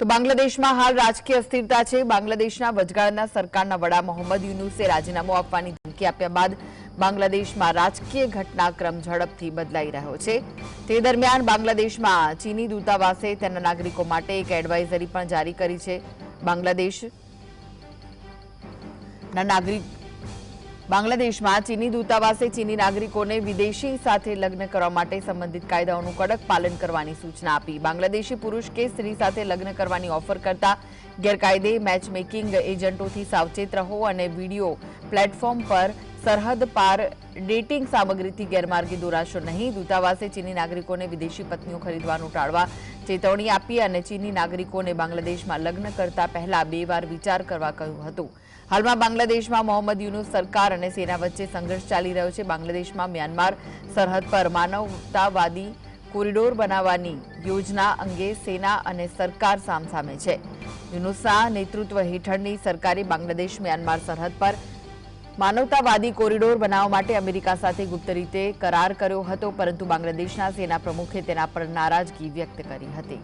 તો બાંગ્લાદેશમાં હાલ રાજકીય અસ્થિરતા છે. બાંગ્લાદેશના વચગાળાના સરકારના વડા મોહમ્મદ યુનુસે રાજીનામું આપવાની ધમકી આપ્યા બાદ બાંગ્લાદેશમાં રાજકીય ઘટનાક્રમ ઝડપથી બદલાઈ રહ્યો છે. તે દરમિયાન બાંગ્લાદેશમાં ચીની દૂતાવાસે તેના નાગરિકો માટે એક એડવાઇઝરી પણ જારી કરી છે. બાંગ્લાદેશ નાગરિક બાંગ્લાદેશમાં ચીની દૂતાવાસે ચીની નાગરિકોને વિદેશી સાથે લગ્ન કરવા માટે સંબંધિત કાયદાઓનું કડક પાલન કરવાની સૂચના આપી. બાંગ્લાદેશી પુરુષ કે સ્ત્રી સાથે લગ્ન કરવાની ઓફર કરતા ગેરકાયદે મેચમેકિંગ એજન્ટોથી સાવચેત રહો અને વીડિયો પ્લેટફોર્મ પર સરહદ પાર ડેટિંગ સામગ્રીથી ગેરમાર્ગે દોરાશો નહીં. દૂતાવાસે ચીની નાગરિકોને વિદેશી પત્નીઓ ખરીદવાનું ટાળવા ચેતવણી આપી અને ચીની નાગરિકોને બાંગ્લાદેશમાં લગ્ન કરતા પહેલા બે વાર વિચાર કરવા કહ્યું હતું. હાલમાં બાંગ્લાદેશમાં મોહમ્મદ યુનુસ સરકાર અને સેના વચ્ચે સંઘર્ષ ચાલી રહ્યો છે. બાંગ્લાદેશમાં મ્યાનમાર સરહદ પર માનવતાવાદી કોરિડોર બનાવવાની યોજના અંગે સેના અને સરકાર સામસામે છે. યુનુસના નેતૃત્વ હેઠળની સરકારે બાંગ્લાદેશ મ્યાનમાર સરહદ પર માનવતાવાદી કોરિડોર બનાવવા માટે અમેરિકા સાથે ગુપ્ત રીતે કરાર કર્યો હતો, પરંતુ બાંગ્લાદેશના સેના પ્રમુખે તેના પર નારાજગી વ્યક્ત કરી હતી.